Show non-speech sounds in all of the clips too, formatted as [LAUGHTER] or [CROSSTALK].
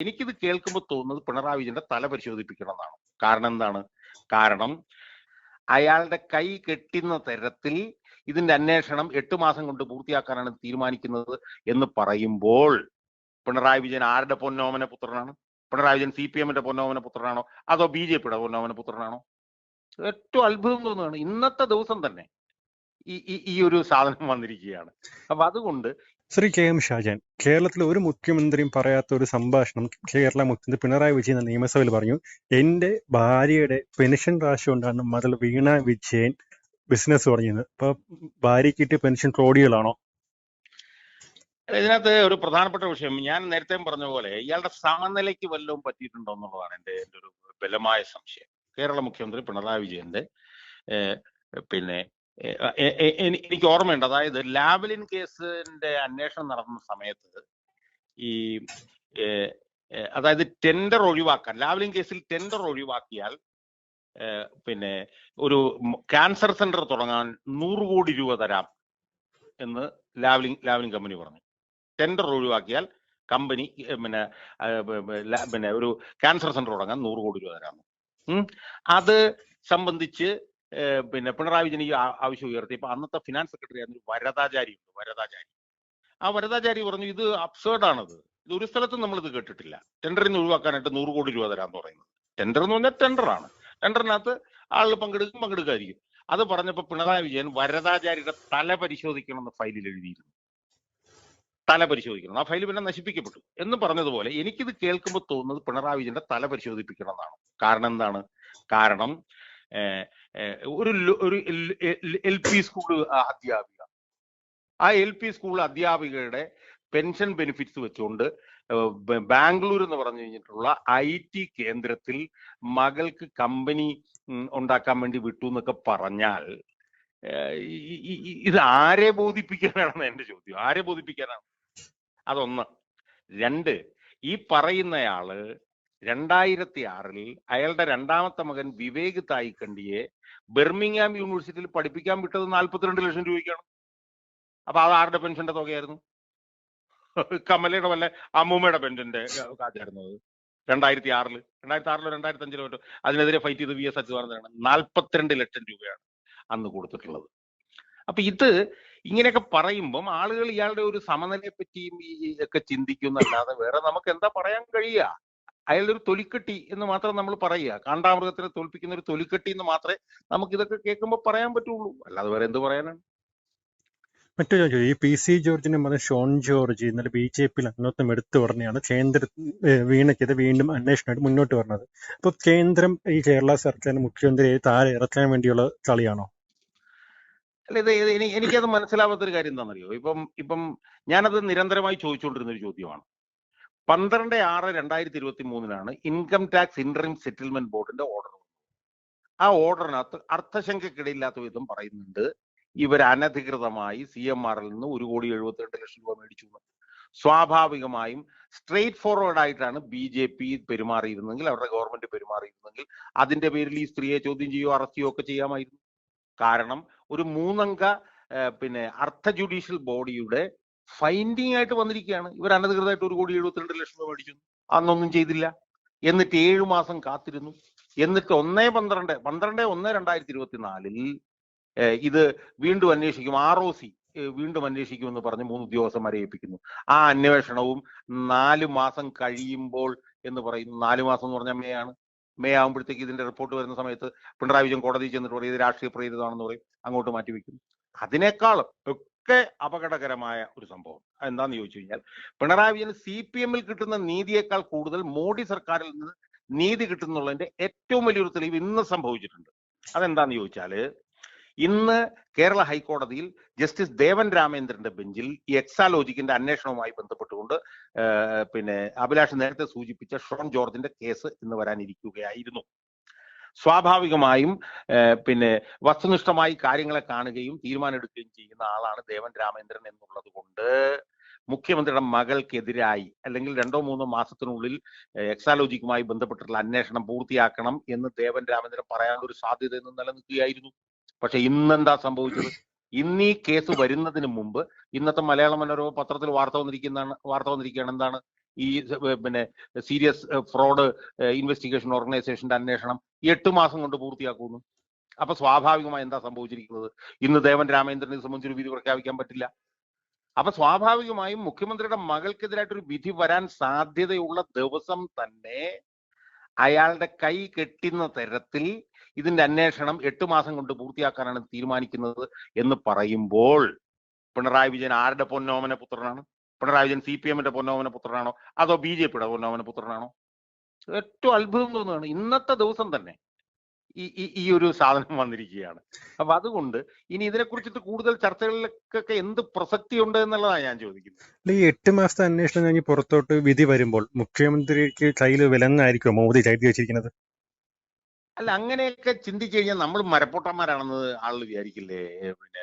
എനിക്കിത് കേൾക്കുമ്പോൾ തോന്നുന്നത് പിണറായി വിജയന്റെ തല പരിശോധിപ്പിക്കണം എന്നാണ് കാരണം എന്താണ്? കാരണം അയാളുടെ കൈ കെട്ടുന്ന തരത്തിൽ ഇതിന്റെ അന്വേഷണം എട്ട് മാസം കൊണ്ട് പൂർത്തിയാക്കാനാണ് തീരുമാനിക്കുന്നത് എന്ന് പറയുമ്പോൾ പിണറായി വിജയൻ ആരുടെ പൊന്നോമന പുത്രനാണ്? പിണറായി വിജയൻ സി പി എമ്മിന്റെ പൊന്നോമന പുത്രനാണോ? അതോ ബി ജെ പിയുടെ പൊന്നോമന പുത്രനാണോ? ഏറ്റവും അത്ഭുതം തോന്നുകയാണ്. ഇന്നത്തെ ദിവസം തന്നെ ഈ ഈ- ഒരു സാധനം വന്നിരിക്കുകയാണ്. അപ്പൊ അതുകൊണ്ട് ശ്രീ കെ എം ഷാജൻ കേരളത്തിലെ ഒരു മുഖ്യമന്ത്രിയും പറയാത്ത ഒരു സംഭാഷണം കേരള മുഖ്യമന്ത്രി പിണറായി വിജയൻ നിയമസഭയിൽ പറഞ്ഞു. എന്റെ ഭാര്യയുടെ പെൻഷൻ രാശി കൊണ്ടാണ് മകൾ വീണ വിജയൻ ബിസിനസ് തുടങ്ങിയത്. അപ്പൊ ഭാര്യയ്ക്ക് കിട്ടിയ പെൻഷൻ ട്രോഡികളാണോ ഇതിനകത്ത് ഒരു പ്രധാനപ്പെട്ട വിഷയം. ഞാൻ നേരത്തെ പറഞ്ഞ പോലെ ഇയാളുടെ സമനിലയ്ക്ക് വല്ലതും പറ്റിയിട്ടുണ്ടോ എന്നുള്ളതാണ് എന്റെ ഒരു ബലമായ സംശയം. കേരള മുഖ്യമന്ത്രി പിണറായി വിജയന്റെ പിന്നെ എനിക്ക് ഓർമ്മയുണ്ട്. അതായത് ലാവലിൻ കേസിന്റെ അന്വേഷണം നടന്ന സമയത്ത് ഈ അതായത് ടെൻഡർ ഒഴിവാക്കാൻ ലാവലിൻ കേസിൽ ടെൻഡർ ഒഴിവാക്കിയാൽ പിന്നെ ഒരു ക്യാൻസർ സെന്റർ തുടങ്ങാൻ നൂറ് കോടി രൂപ തരാം എന്ന് ലാവലിൻ ലാവലിൻ കമ്പനി പറഞ്ഞു. ടെൻഡർ ഒഴിവാക്കിയാൽ കമ്പനി പിന്നെ പിന്നെ ഒരു ക്യാൻസർ സെന്റർ തുടങ്ങാൻ നൂറ് കോടി രൂപ തരാം അത് സംബന്ധിച്ച് പിന്നെ പിണറായി വിജയൻ ഈ ആവശ്യം ഉയർത്തി. ഇപ്പൊ അന്നത്തെ ഫിനാൻസ് സെക്രട്ടറി ആയിരുന്നു വരദാചാരി ഉണ്ട് ആ വരദാചാരി പറഞ്ഞു ഇത് അബ്സേർഡ് ആണത്. ഇത് ഒരു സ്ഥലത്തും നമ്മൾ ഇത് കേട്ടിട്ടില്ല. ടെൻഡറിൽ ഒഴിവാക്കാനായിട്ട് നൂറ് കോടി രൂപ തരാന്ന് പറയുന്നത്. ടെൻഡർ എന്ന് പറഞ്ഞാൽ ടെൻഡറാണ് ടെൻഡറിനകത്ത് ആളുകൾ പങ്കെടുക്കും പങ്കെടുക്കാതിരിക്കും. അത് പറഞ്ഞപ്പോൾ പിണറായി വിജയൻ വരദാചാരിയുടെ തല പരിശോധിക്കണം എന്ന് ഫയലിൽ എഴുതിയിരുന്നു. തല പരിശോധിക്കണം. ആ ഫയൽ പിന്നെ നശിപ്പിക്കപ്പെട്ടു. എന്ന് പറഞ്ഞതുപോലെ എനിക്കിത് കേൾക്കുമ്പോൾ തോന്നുന്നത് പിണറായി വിജയന്റെ തല പരിശോധിപ്പിക്കണം എന്നാണ് കാരണം എന്താണ്? കാരണം ഒരു ഒരു എൽ പി സ്കൂൾ അധ്യാപിക. ആ എൽ പി സ്കൂൾ അധ്യാപികയുടെ പെൻഷൻ ബെനിഫിറ്റ്സ് വെച്ചുകൊണ്ട് ബാംഗ്ലൂർ എന്ന് പറഞ്ഞു കഴിഞ്ഞിട്ടുള്ള ഐ ടി കേന്ദ്രത്തിൽ മകൾക്ക് കമ്പനി ഉണ്ടാക്കാൻ വേണ്ടി വിട്ടു എന്നൊക്കെ പറഞ്ഞാൽ ഇത് ആരെ ബോധിപ്പിക്കാനാണെന്ന് എന്റെ ചോദ്യം. ആരെ ബോധിപ്പിക്കാനാണ്? അതൊന്ന്. രണ്ട് ഈ പറയുന്നയാൾ രണ്ടായിരത്തി ആറിൽ അയാളുടെ രണ്ടാമത്തെ മകൻ വിവേക് തായിക്കണ്ടിയെ ബെർമിംഗ്ഹാം യൂണിവേഴ്സിറ്റിയിൽ പഠിപ്പിക്കാൻ വിട്ടത് നാൽപ്പത്തിരണ്ട് ലക്ഷം രൂപയ്ക്കാണ്. അപ്പൊ അത് ആരുടെ പെൻഷന്റെ തുകയായിരുന്നു? കമലയുടെ വല്ല അമ്മൂമ്മയുടെ പെൻഷന്റെ കാശായിരുന്നു അത്. രണ്ടായിരത്തി ആറിൽ രണ്ടായിരത്തി ആറിലോ രണ്ടായിരത്തി അഞ്ചിലോ മറ്റോ അതിനെതിരെ ഫൈറ്റ് ചെയ്ത് വി എസ് അച്യുതാനന്ദനാണ് നാൽപ്പത്തിരണ്ട് ലക്ഷം രൂപയാണ് അന്ന് കൊടുത്തിട്ടുള്ളത്. അപ്പൊ ഇത് ഇങ്ങനെയൊക്കെ പറയുമ്പം ആളുകൾ ഇയാളുടെ ഒരു സമനിലയെ പറ്റിയും ഒക്കെ ചിന്തിക്കുന്നല്ലാതെ വേറെ നമുക്ക് എന്താ പറയാൻ കഴിയുക? അയാളുടെ ഒരു തൊലിക്കെട്ടി എന്ന് മാത്രം നമ്മൾ പറയുക. കാണ്ടാമൃഗത്തിനെ തോൽപ്പിക്കുന്ന ഒരു തൊലിക്കെട്ടി എന്ന് മാത്രമേ നമുക്ക് ഇതൊക്കെ കേൾക്കുമ്പോൾ പറയാൻ പറ്റുള്ളൂ. അല്ലാതെ വേറെ എന്ത് പറയാനാണ്? മറ്റൊരു ചോദിച്ചു ഈ പി സി ജോർജിന്റെ മകൻ ഷോൺ ജോർജ് ഇന്നലെ ബി ജെ പിയിൽ അംഗത്വം എടുത്തു പറഞ്ഞാണ് കേന്ദ്ര ഏഹ് വീണയ്ക്കെതിരെ വീണ്ടും അന്വേഷണമായിട്ട് മുന്നോട്ട് വരുന്നത് അപ്പൊ കേന്ദ്രം ഈ കേരള സർക്കാരിന് മുഖ്യമന്ത്രിയെ താഴെ ഇറക്കാൻ വേണ്ടിയുള്ള കളിയാണോ? അല്ല ഇത് എനിക്കത് മനസ്സിലാവാത്തൊരു കാര്യം എന്താണെന്നറിയോ? ഇപ്പം ഇപ്പം ഞാനത് നിരന്തരമായി ചോദിച്ചുകൊണ്ടിരുന്ന ഒരു ചോദ്യമാണ്. പന്ത്രണ്ട് ആറ് രണ്ടായിരത്തി ഇരുപത്തി മൂന്നിനാണ് ഇൻകം ടാക്സ് ഇന്ററിം സെറ്റിൽമെന്റ് ബോർഡിന്റെ ഓർഡർ ആ ഓർഡറിനകത്ത് അർത്ഥശങ്കക്കിടയില്ലാത്ത വിധം പറയുന്നുണ്ട് ഇവർ അനധികൃതമായി സി എം ആറിൽ നിന്ന് ഒരു കോടി എഴുപത്തിരണ്ട് ലക്ഷം രൂപ മേടിച്ചു സ്വാഭാവികമായും സ്ട്രെയിറ്റ് ഫോർവേഡ് ആയിട്ടാണ് ബി ജെ പി പെരുമാറിയിരുന്നെങ്കിൽ അവരുടെ ഗവൺമെന്റ് പെരുമാറിയിരുന്നെങ്കിൽ അതിന്റെ പേരിൽ ഈ സ്ത്രീയെ ചോദ്യം ചെയ്യുകയോ അറസ്റ്റ് ചെയ്യുകയോ ഒക്കെ ചെയ്യാമായിരുന്നു. കാരണം ഒരു മൂന്നംഗ പിന്നെ അർത്ഥ ജുഡീഷ്യൽ ബോഡിയുടെ ഫൈൻഡിങ് ആയിട്ട് വന്നിരിക്കുകയാണ്. ഇവർ അനധികൃതമായിട്ട് ഒരു കോടി എഴുപത്തിരണ്ട് ലക്ഷം രൂപ മേടിച്ചു അന്നൊന്നും ചെയ്തില്ല. എന്നിട്ട് ഏഴു മാസം കാത്തിരുന്നു. എന്നിട്ട് ഒന്നേ പന്ത്രണ്ട് പന്ത്രണ്ട് ഒന്ന് രണ്ടായിരത്തി ഇരുപത്തിനാലിൽ ഇത് വീണ്ടും അന്വേഷിക്കും. ആർ ഒ സി വീണ്ടും അന്വേഷിക്കുമെന്ന് പറഞ്ഞ് മൂന്ന് ഉദ്യോഗസ്ഥന്മാരെ ഏൽപ്പിക്കുന്നു. ആ അന്വേഷണവും നാല് മാസം കഴിയുമ്പോൾ എന്ന് പറയുന്നു. നാല് മാസം എന്ന് പറഞ്ഞാൽ മേ ആണ്. മേ ആകുമ്പോഴത്തേക്ക് ഇതിന്റെ റിപ്പോർട്ട് വരുന്ന സമയത്ത് പിണറായി വിജയൻ കോടതി ചെന്നിട്ട് പറയും ഇത് രാഷ്ട്രീയ പ്രേരിതമാണെന്ന് പറയും. അങ്ങോട്ട് മാറ്റിവെക്കും. അതിനേക്കാളും ഒക്കെ അപകടകരമായ ഒരു സംഭവം. എന്താന്ന് ചോദിച്ചു കഴിഞ്ഞാൽ പിണറായി വിജയൻ സി പി എമ്മിൽ കിട്ടുന്ന നീതിയേക്കാൾ കൂടുതൽ മോഡി സർക്കാരിൽ നിന്ന് നീതി കിട്ടുന്നുള്ളതിന്റെ ഏറ്റവും വലിയൊരു തെളിവ് ഇന്ന് സംഭവിച്ചിട്ടുണ്ട്. അതെന്താന്ന് ചോദിച്ചാൽ ഇന്ന് കേരള ഹൈക്കോടതിയിൽ ജസ്റ്റിസ് ദേവൻ രാമേന്ദ്രന്റെ ബെഞ്ചിൽ ഈ എക്സാലോജിക്കിന്റെ അന്വേഷണവുമായി ബന്ധപ്പെട്ടുകൊണ്ട് പിന്നെ അഭിലാഷ് നേരത്തെ സൂചിപ്പിച്ച ഷോൺ ജോർജിന്റെ കേസ് ഇന്ന് വരാനിരിക്കുകയായിരുന്നു. സ്വാഭാവികമായും പിന്നെ വസ്തുനിഷ്ഠമായി കാര്യങ്ങളെ കാണുകയും തീരുമാനമെടുക്കുകയും ചെയ്യുന്ന ആളാണ് ദേവൻ രാമേന്ദ്രൻ എന്നുള്ളത് കൊണ്ട് മുഖ്യമന്ത്രിയുടെ മകൾക്കെതിരായി അല്ലെങ്കിൽ രണ്ടോ മൂന്നോ മാസത്തിനുള്ളിൽ എക്സാലോജിക്കുമായി ബന്ധപ്പെട്ടിട്ടുള്ള അന്വേഷണം പൂർത്തിയാക്കണം എന്ന് ദേവൻ രാമേന്ദ്രൻ പറയാനുള്ള ഒരു സാധ്യത എന്ന് നിലനിൽക്കുകയായിരുന്നു. പക്ഷെ ഇന്നെന്താ സംഭവിച്ചത്? ഇന്ന് ഈ കേസ് വരുന്നതിന് മുമ്പ് ഇന്നത്തെ മലയാള മനോരമ പത്രത്തിൽ വാർത്ത വന്നിരിക്കുന്നതാണ് വാർത്ത വന്നിരിക്കുകയാണ് എന്താണ്? ഈ പിന്നെ സീരിയസ് ഫ്രോഡ് ഇൻവെസ്റ്റിഗേഷൻ ഓർഗനൈസേഷന്റെ അന്വേഷണം എട്ട് മാസം കൊണ്ട് പൂർത്തിയാക്കുന്നു അപ്പൊ സ്വാഭാവികമായി എന്താ സംഭവിച്ചിരിക്കുന്നത്? ഇന്ന് ദേവൻ രാമേന്ദ്രനെ സംബന്ധിച്ച് ഒരു വിധി പ്രഖ്യാപിക്കാൻ പറ്റില്ല. അപ്പൊ സ്വാഭാവികമായും മുഖ്യമന്ത്രിയുടെ മകൾക്കെതിരായിട്ടൊരു വിധി വരാൻ സാധ്യതയുള്ള ദിവസം തന്നെ അയാളുടെ കൈ കെട്ടുന്ന തരത്തിൽ ഇതിന്റെ അന്വേഷണം എട്ട് മാസം കൊണ്ട് പൂർത്തിയാക്കാനാണ് തീരുമാനിക്കുന്നത് എന്ന് പറയുമ്പോൾ പിണറായി വിജയൻ ആരുടെ പൊന്നോമന പുത്രനാണ്? പിണറായി വിജയൻ സി പി എമ്മിന്റെ പൊന്നോമന പുത്രനാണോ? അതോ ബി ജെ പിയുടെ പൊന്നോമന പുത്രനാണോ? ഏറ്റവും അത്ഭുതം തോന്നുകയാണ്. ഇന്നത്തെ ദിവസം തന്നെ ഈ ഈ ഒരു സാധനം വന്നിരിക്കുകയാണ്. അപ്പൊ അതുകൊണ്ട് ഇനി ഇതിനെക്കുറിച്ചിട്ട് കൂടുതൽ ചർച്ചകളിലൊക്കെ എന്ത് പ്രസക്തി ഉണ്ട് എന്നുള്ളതാണ് ഞാൻ ചോദിക്കുന്നത്. ഈ എട്ട് മാസത്തെ അന്വേഷണം കഴിഞ്ഞ് പുറത്തോട്ട് വിധി വരുമ്പോൾ മുഖ്യമന്ത്രിക്ക് കയ്യിൽ വിലങ്ങായിരിക്കും മോദി കരുതി വെച്ചിരിക്കുന്നത്? അല്ല അങ്ങനെയൊക്കെ ചിന്തിച്ചു കഴിഞ്ഞാൽ നമ്മൾ മരപ്പൊട്ടന്മാരാണെന്ന് ആളുകൾ വിചാരിക്കില്ലേ പിന്നെ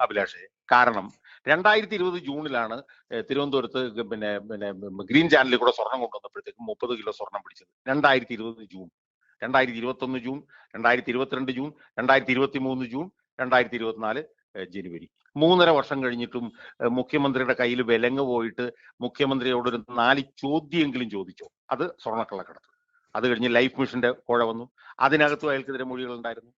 അഭിലാഷേ? കാരണം രണ്ടായിരത്തി ഇരുപത് ജൂണിലാണ് തിരുവനന്തപുരത്ത് പിന്നെ പിന്നെ ഗ്രീൻ ചാനലിൽ കൂടെ സ്വർണം കൊണ്ടുവന്നപ്പോഴത്തേക്ക് മുപ്പത് കിലോ സ്വർണം പിടിച്ചത്. രണ്ടായിരത്തി ഇരുപത് ജൂൺ. രണ്ടായിരത്തി ഇരുപത്തൊന്ന് ജൂൺ രണ്ടായിരത്തി ഇരുപത്തിരണ്ട് ജൂൺ രണ്ടായിരത്തി ഇരുപത്തി മൂന്ന് ജൂൺ രണ്ടായിരത്തി ഇരുപത്തിനാല് ജനുവരി. മൂന്നര വർഷം കഴിഞ്ഞിട്ടും മുഖ്യമന്ത്രിയുടെ കയ്യിൽ വിലങ്ങ് പോയിട്ട് മുഖ്യമന്ത്രിയോട് ഒരു നാല് ചോദ്യമെങ്കിലും ചോദിച്ചോ അത് സ്വർണക്കള്ളക്കടത്ത് അത് കഴിഞ്ഞ് ലൈഫ് മിഷന്റെ കോഴ വന്നു. അതിനകത്തും അയാൾക്കെതിരെ മൊഴികൾ ഉണ്ടായിരുന്നു.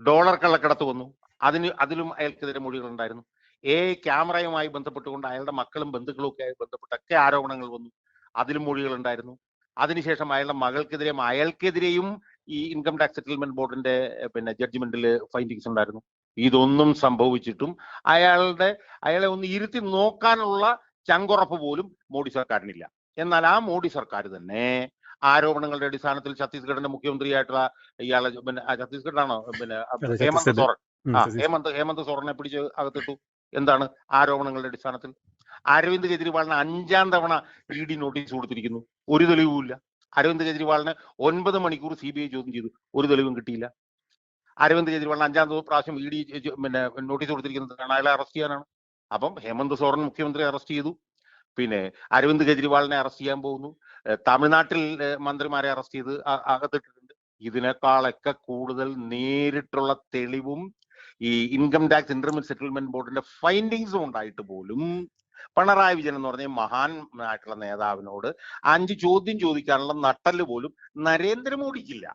ഡോളർ കള്ളക്കടത്ത് വന്നു. അതിന് അതിലും അയാൾക്കെതിരെ മൊഴികൾ ഉണ്ടായിരുന്നു. എ ക്യാമറയുമായി ബന്ധപ്പെട്ടുകൊണ്ട് അയാളുടെ മക്കളും ബന്ധുക്കളും ഒക്കെ ആയി ബന്ധപ്പെട്ടൊക്കെ ആരോപണങ്ങൾ വന്നു. അതിലും മൊഴികൾ ഉണ്ടായിരുന്നു അതിനുശേഷം അയാളുടെ മകൾക്കെതിരെയും അയാൾക്കെതിരെയും ഈ ഇൻകം ടാക്സ് സെറ്റിൽമെന്റ് ബോർഡിന്റെ പിന്നെ ജഡ്ജ്മെന്റിൽ ഫൈൻഡിങ്സ് ഉണ്ടായിരുന്നു. ഇതൊന്നും സംഭവിച്ചിട്ടും അയാളുടെ അയാളെ ഒന്ന് ഇരുത്തി നോക്കാനുള്ള ചങ്കുറപ്പ് പോലും മോഡി സർക്കാരിനില്ല. എന്നാൽ ആ മോഡി സർക്കാർ തന്നെ ആരോപണങ്ങളുടെ അടിസ്ഥാനത്തിൽ ഛത്തീസ്ഗഡിന്റെ മുഖ്യമന്ത്രിയായിട്ടുള്ള ഇയാളെ പിന്നെ ഛത്തീസ്ഗഡാണോ പിന്നെ ഹേമന്ത് സോറൻ ആ ഹേമന്ത് ഹേമന്ത് സോറനെ പിടിച്ച് അകത്തിട്ടു. എന്താണ് ആരോപണങ്ങളുടെ അടിസ്ഥാനത്തിൽ? അരവിന്ദ് കെജ്രിവാളിന് അഞ്ചാം തവണ ഇ ഡി നോട്ടീസ് കൊടുത്തിരിക്കുന്നു. ഒരു തെളിവുമില്ല. അരവിന്ദ് കെജ്രിവാളിന് ഒൻപത് മണിക്കൂർ സി ബി ഐ ചോദ്യം ചെയ്തു. ഒരു തെളിവും കിട്ടിയില്ല. അരവിന്ദ് കെജ്രിവാളിന് അഞ്ചാം പ്രാവശ്യം ഇ ഡി പിന്നെ നോട്ടീസ് കൊടുത്തിരിക്കുന്നത് അയാളെ അറസ്റ്റ് ചെയ്യാനാണ്. അപ്പം ഹേമന്ത് സോറൻ മുഖ്യമന്ത്രി അറസ്റ്റ് ചെയ്തു. പിന്നെ അരവിന്ദ് കെജ്രിവാളിനെ അറസ്റ്റ് ചെയ്യാൻ പോകുന്നു. തമിഴ്നാട്ടിൽ മന്ത്രിമാരെ അറസ്റ്റ് ചെയ്ത് അകത്തിട്ടിട്ടുണ്ട്. ഇതിനേക്കാളൊക്കെ കൂടുതൽ നേരിട്ടുള്ള തെളിവും ഈ ഇൻകം ടാക്സ് ഇന്റർമിൽ സെറ്റിൽമെന്റ് ബോർഡിന്റെ ഫൈൻഡിങ്സും ഉണ്ടായിട്ട് പോലും പിണറായി വിജയൻ എന്ന് പറഞ്ഞ മഹാൻ ആയിട്ടുള്ള നേതാവിനോട് അഞ്ച് ചോദ്യം ചോദിക്കാനുള്ള നട്ടൽ പോലും നരേന്ദ്രമോദിക്കില്ല.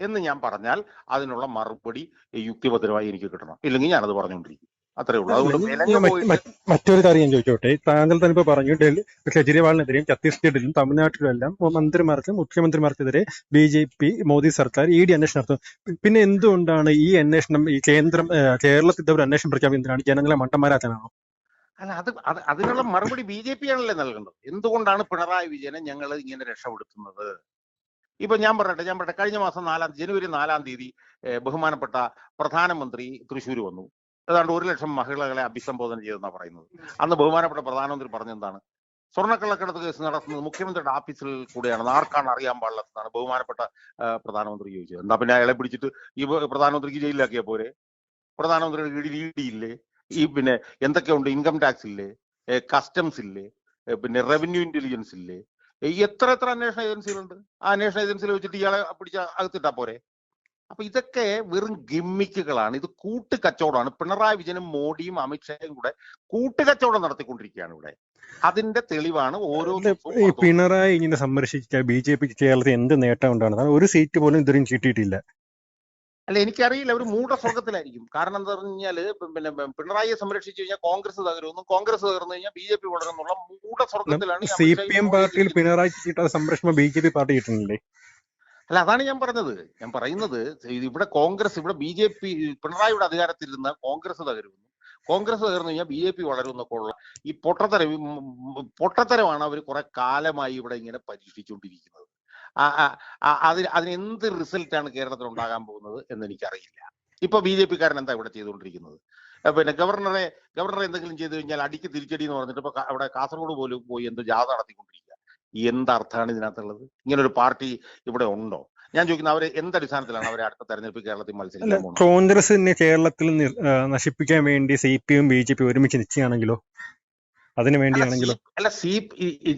എന്ന് ഞാൻ പറഞ്ഞാൽ അതിനുള്ള മറുപടി യുക്തിഭദ്രമായി എനിക്ക് കിട്ടണം. ഇല്ലെങ്കിൽ ഞാനത് പറഞ്ഞുകൊണ്ടിരിക്കും. അത്രേ ഉള്ളൂ. അതുകൊണ്ട് മറ്റൊരു കാര്യം ഞാൻ ചോദിച്ചോട്ടെ? താങ്കൾ തന്നെ ഇപ്പൊ പറഞ്ഞു ഡൽഹി കെജ്രിവാളിനെതിരെയും ഛത്തീസ്ഗഡിലും തമിഴ്നാട്ടിലും എല്ലാം മന്ത്രിമാർക്കും മുഖ്യമന്ത്രിമാർക്കെതിരെ ബി ജെ പി മോദി സർക്കാർ ഇ ഡി അന്വേഷണം നടത്തും. പിന്നെ എന്തുകൊണ്ടാണ് ഈ അന്വേഷണം ഈ കേന്ദ്രം കേരളത്തിൽ ഒരു അന്വേഷണം പ്രഖ്യാപിക്കുന്നതിനാണ് ജനങ്ങളെ മണ്ടന്മാരാക്കാനാണോ? അല്ല അത് അത് അതിനുള്ള മറുപടി ബി ജെ പി ആണല്ലേ നൽകേണ്ടത് എന്തുകൊണ്ടാണ് പിണറായി വിജയനെ ഞങ്ങൾ ഇങ്ങനെ രക്ഷപ്പെടുത്തുന്നത്? ഇപ്പൊ ഞാൻ പറയട്ടെ ഞാൻ പറയട്ടെ. കഴിഞ്ഞ മാസം നാലാം ജനുവരി നാലാം തീയതി ബഹുമാനപ്പെട്ട പ്രധാനമന്ത്രി തൃശ്ശൂർ വന്നു. ഏതാണ്ട് ഒരു ലക്ഷം മഹിളകളെ അഭിസംബോധന ചെയ്തെന്നാണ് പറയുന്നത്. അന്ന് ബഹുമാനപ്പെട്ട പ്രധാനമന്ത്രി പറഞ്ഞെന്താണ്? സ്വർണക്കള്ളക്കടത്ത് കേസ് നടത്തുന്നത് മുഖ്യമന്ത്രിയുടെ ഓഫീസിൽ കൂടെയാണ് ആർക്കാണ് അറിയാൻ പാടില്ലെന്നാണ് ബഹുമാനപ്പെട്ട പ്രധാനമന്ത്രി ചോദിച്ചത്. എന്നാ പിന്നെ അയാളെ പിടിച്ചിട്ട് ഈ പ്രധാനമന്ത്രിക്ക് ജയിലിലാക്കിയ പോരെ? പ്രധാനമന്ത്രിയുടെ കീഴിൽ ഇ ഡി ഇല്ലേ? ഈ പിന്നെ എന്തൊക്കെയുണ്ട്? ഇൻകം ടാക്സ് ഇല്ലേ? കസ്റ്റംസ് ഇല്ലേ? പിന്നെ റവന്യൂ ഇന്റലിജൻസ് ഇല്ലേ? എത്ര എത്ര അന്വേഷണ ഏജൻസികളുണ്ട് ആ അന്വേഷണ ഏജൻസിയിൽ വെച്ചിട്ട് ഇയാളെ പിടിച്ച അകത്തിട്ടാ പോരെ? അപ്പൊ ഇതൊക്കെ വെറും ഗിമ്മിക്കുകളാണ്. ഇത് കൂട്ടുകച്ചവടമാണ്. പിണറായി വിജയനും മോഡിയും അമിത്ഷായും കൂടെ കൂട്ടുകച്ചവടം നടത്തിക്കൊണ്ടിരിക്കുകയാണ് ഇവിടെ. അതിന്റെ തെളിവാണ് ഓരോ ഈ പിണറായി ഇങ്ങനെ സന്ദർശിച്ച ബി ജെ പി കേരളത്തിൽ എന്ത് നേട്ടം ഉണ്ടാണ് ഒരു സീറ്റ് പോലും ഇതുവരെയും കിട്ടിയിട്ടില്ല. അല്ല എനിക്കറിയില്ല. ഒരു മൂഢസ്വർഗത്തിലായിരിക്കും കാരണം എന്താ പറഞ്ഞാൽ പിന്നെ പിണറായിയെ സംരക്ഷിച്ചു കഴിഞ്ഞാൽ കോൺഗ്രസ് തകരുമെന്നും കോൺഗ്രസ് തകർന്നു കഴിഞ്ഞാൽ ബി ജെ പി വളരുന്നുള്ള മൂഢസ്വർഗത്തിലാണ് സി പി എം പാർട്ടിയിൽ പിണറായി കിട്ടാത്ത സംരക്ഷണം ബി ജെ പി പാർട്ടി കിട്ടുന്നില്ലേ? അല്ല അതാണ് ഞാൻ പറഞ്ഞത്. ഞാൻ പറയുന്നത് ഇവിടെ കോൺഗ്രസ് ഇവിടെ ബി ജെ പി പിണറായിയുടെ അധികാരത്തിലിരുന്ന കോൺഗ്രസ് തകരുന്നു. കോൺഗ്രസ് തകർന്നു കഴിഞ്ഞാൽ ബി ജെ പി വളരുന്നൊക്കെയുള്ള ഈ പൊട്ടത്തരം പൊട്ടത്തരമാണ് അവർ കുറെ കാലമായി ഇവിടെ ഇങ്ങനെ പരീക്ഷിച്ചുകൊണ്ടിരിക്കുന്നത്. അതിന് അതിന് എന്ത് റിസൾട്ടാണ് കേരളത്തിൽ ഉണ്ടാകാൻ പോകുന്നത് എന്ന് എനിക്കറിയില്ല ഇപ്പൊ ബി ജെ പിക്കാരൻ എന്താ ഇവിടെ ചെയ്തുകൊണ്ടിരിക്കുന്നത്? പിന്നെ ഗവർണറെ ഗവർണറെ എന്തെങ്കിലും ചെയ്തു കഴിഞ്ഞാൽ അടിക്ക് തിരിച്ചടി എന്ന് പറഞ്ഞിട്ട് ഇപ്പൊ അവിടെ കാസർഗോഡ് പോലും പോയി എന്ത് ജാഥ നടത്തിക്കൊണ്ടിരിക്കുക എന്തർത്ഥാണ് ഇതിനകത്തുള്ളത്? ഇങ്ങനൊരു പാർട്ടി ഇവിടെ ഉണ്ടോ? ഞാൻ ചോദിക്കുന്നത് അവരെ എന്തടിസ്ഥാനത്തിലാണ് അവരെ അടുത്ത തെരഞ്ഞെടുപ്പ് കേരളത്തിൽ മത്സരിക്കുന്നത് കോൺഗ്രസിനെ കേരളത്തിൽ നശിപ്പിക്കാൻ വേണ്ടി C P M B J P ഒരുമിച്ച് നിശ്ചയാണെങ്കിലോ അതിനു വേണ്ടിയാണെങ്കിലോ? അല്ല സി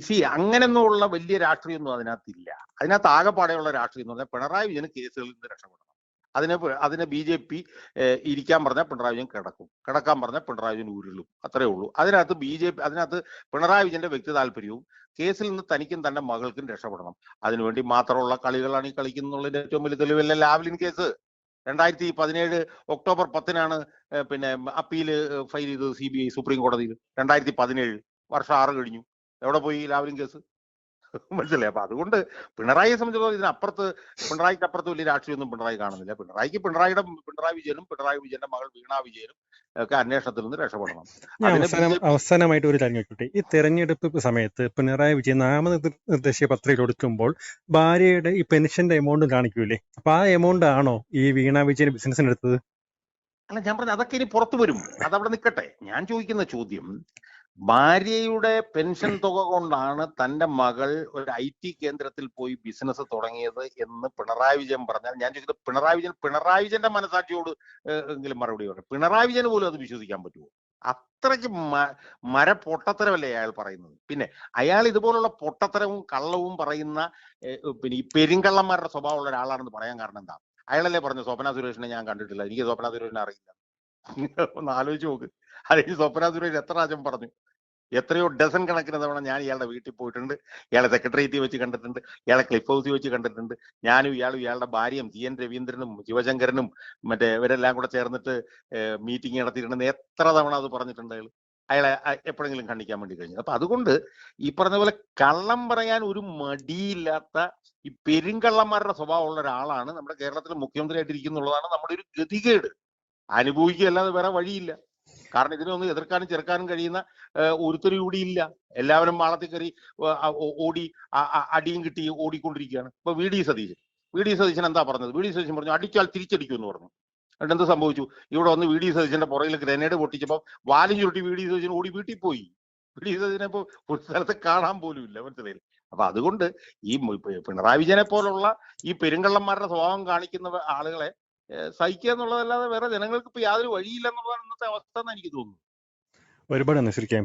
സി അങ്ങനെയൊന്നുമുള്ള വലിയ രാഷ്ട്രീയമൊന്നും അതിനകത്തില്ല. അതിനകത്ത് ആകെപ്പാടെയുള്ള രാഷ്ട്രീയം എന്ന് പറഞ്ഞാൽ പിണറായി വിജയന് കേസുകളിൽ നിന്ന് രക്ഷപ്പെടണം. അതിനെ അതിനെ ബി ജെ പി ഇരിക്കാൻ പറഞ്ഞാൽ പിണറായി വിജയൻ കിടക്കും. കിടക്കാൻ പറഞ്ഞാൽ പിണറായി വിജയൻ ഉരുളും. അത്രേ ഉള്ളൂ. അതിനകത്ത് ബി ജെ പി അതിനകത്ത് പിണറായി വിജയന്റെ വ്യക്തി താല്പര്യവും കേസിൽ നിന്ന് തനിക്കും തന്റെ മകൾക്കും രക്ഷപ്പെടണം. അതിനുവേണ്ടി മാത്രമുള്ള കളികളാണ് ഈ കളിക്കുന്നതിന്റെ ഏറ്റവും വലിയ തെളിവല്ല ലാവ്ലിൻ കേസ്? രണ്ടായിരത്തി പതിനേഴ് ഒക്ടോബർ പത്തിനാണ് പിന്നെ അപ്പീൽ ഫയൽ ചെയ്തത് സി ബി ഐ സുപ്രീം കോടതിയിൽ. രണ്ടായിരത്തി പതിനേഴ് വർഷം ആറ് കഴിഞ്ഞു. എവിടെ പോയി ലാവ്ലിൻ കേസ്? [LAUGHS] മനസ്സിലായി. അപ്പൊ അതുകൊണ്ട് പിണറായിയെ സംബന്ധിച്ചിടത്തോളം ഇതിനപ്പുറത്ത് പിണറായിക്ക് അപ്പുറത്ത് വലിയ രാഷ്ട്രീയമൊന്നും പിണറായി കാണുന്നില്ല. പിണറായിക്ക് പിണറായിയുടെ പിണറായി വിജയനും പിണറായി വിജയന്റെ മകൾ വീണാ വിജയനും ഒക്കെ അന്വേഷണത്തിൽ നിന്ന് രക്ഷപ്പെടണം. അവസാനം അവസാനമായിട്ട് ഒരു കാര്യം ചോദിക്കട്ടെ. ഈ തെരഞ്ഞെടുപ്പ് സമയത്ത് പിണറായി വിജയൻ നാമനിർദ്ദേശ പത്രിക കൊടുക്കുമ്പോൾ ഭാര്യയുടെ ഈ പെൻഷന്റെ എമൗണ്ട് കാണിക്കൂലേ? അപ്പൊ ആ എമൗണ്ട് ആണോ ഈ വീണാ വിജയൻ ബിസിനസ്സിന് എടുത്തത്? അല്ല ഞാൻ പറഞ്ഞ അതൊക്കെ ഇനി പുറത്തു വരും. അതവിടെ നിൽക്കട്ടെ ഞാൻ ചോദിക്കുന്ന ചോദ്യം ഭാര്യയുടെ പെൻഷൻ തുക കൊണ്ടാണ് തന്റെ മകൾ ഒരു ഐ ടി കേന്ദ്രത്തിൽ പോയി ബിസിനസ് തുടങ്ങിയത് എന്ന് പിണറായി വിജയൻ പറഞ്ഞാൽ ഞാൻ ചോദിച്ചത് പിണറായി വിജയൻ പിണറായി വിജയന്റെ മനസാക്ഷിയോട് എങ്കിലും മറുപടി പറയും. പിണറായി വിജയന് പോലും അത് വിശ്വസിക്കാൻ പറ്റുമോ? അത്രയ്ക്ക് മര പൊട്ടത്തരമല്ലേ അയാൾ പറയുന്നത്. പിന്നെ അയാൾ ഇതുപോലുള്ള പൊട്ടത്തരവും കള്ളവും പറയുന്ന പിന്നെ ഈ പെരുങ്കള്ളന്മാരുടെ സ്വഭാവമുള്ള ഒരാളാണെന്ന് പറയാൻ കാരണം എന്താ? അയാളല്ലേ പറഞ്ഞു സ്വപ്ന സുരേഷിനെ ഞാൻ കണ്ടിട്ടില്ല. എനിക്ക് സ്വപ്ന സുരേഷിനെ അറിയില്ല. ഒന്ന് ആലോചിച്ച് നോക്ക്. അല്ലെങ്കിൽ സ്വപ്ന സുരേഷ് എത്ര പ്രാവശ്യം പറഞ്ഞു? എത്രയോ ഡസൻ കണക്കിന് തവണ ഞാൻ ഇയാളുടെ വീട്ടിൽ പോയിട്ടുണ്ട്. ഇയാളെ സെക്രട്ടേറിയറ്റിൽ വെച്ച് കണ്ടിട്ടുണ്ട്. ഇയാളെ ക്ലിഫ് ഹൗസിൽ വെച്ച് കണ്ടിട്ടുണ്ട്. ഞാനും ഇയാളും ഇയാളുടെ ഭാര്യയും ജി എൻ രവീന്ദ്രനും ശിവശങ്കരനും മറ്റേ ഇവരെല്ലാം കൂടെ ചേർന്നിട്ട് മീറ്റിംഗ് നടത്തിയിട്ടുണ്ടെന്ന് എത്ര തവണ അത് പറഞ്ഞിട്ടുണ്ട് അയാളെ. എപ്പോഴെങ്കിലും കണ്ടിക്കാൻ വേണ്ടി കഴിഞ്ഞു. അപ്പൊ അതുകൊണ്ട് ഈ പറഞ്ഞ പോലെ കള്ളം പറയാൻ ഒരു മടിയില്ലാത്ത ഈ പെരുങ്കള്ളന്മാരുടെ സ്വഭാവമുള്ള ഒരാളാണ് നമ്മുടെ കേരളത്തിൽ മുഖ്യമന്ത്രിയായിട്ടിരിക്കുന്നുള്ളതാണ് നമ്മുടെ ഒരു ഗതികേട്. അനുഭവിക്കുക അല്ലാതെ വേറെ വഴിയില്ല. കാരണം ഇതിനൊന്നും എതിർക്കാനും ചെറുക്കാനും കഴിയുന്ന ഒരുത്തരും ഇവിടെ ഇല്ല. എല്ലാവരും മാളത്തിൽ കയറി ഓടി അടിയും കിട്ടി ഓടിക്കൊണ്ടിരിക്കുകയാണ്. ഇപ്പൊ V. D. Satheesan. V. D. Satheesan എന്താ പറഞ്ഞത്? വി. ഡി. സതീശൻ പറഞ്ഞു അടിച്ചാൽ തിരിച്ചടിക്കും എന്ന് പറഞ്ഞു. എന്നിട്ട് എന്ത് സംഭവിച്ചു? ഇവിടെ വന്ന് വി. ഡി. സതീശന്റെ പുറകിൽ ഗ്രനേഡ് പൊട്ടിച്ചപ്പോൾ വാലും ചുരുട്ടി വി. ഡി. സതീശൻ ഓടി വീട്ടിൽ പോയി. വി. ഡി. സതീശനെ ഇപ്പൊ ഒരു സ്ഥലത്ത് കാണാൻ പോലും ഇല്ല മനസ്സിലായി അപ്പൊ അതുകൊണ്ട് ഈ പിണറായി വിജയനെ പോലുള്ള ഈ പെരുങ്കള്ളന്മാരുടെ സ്വഭാവം കാണിക്കുന്ന ആളുകളെ സഹിക്കുക എന്നുള്ളതല്ലാതെ വേറെ ജനങ്ങൾക്ക് ഇപ്പൊ യാതൊരു വഴിയില്ല എന്നുള്ളതാണ് ഇന്നത്തെ അവസ്ഥ എന്ന് എനിക്ക് തോന്നുന്നു ഒരുപാട് ശരിക്കും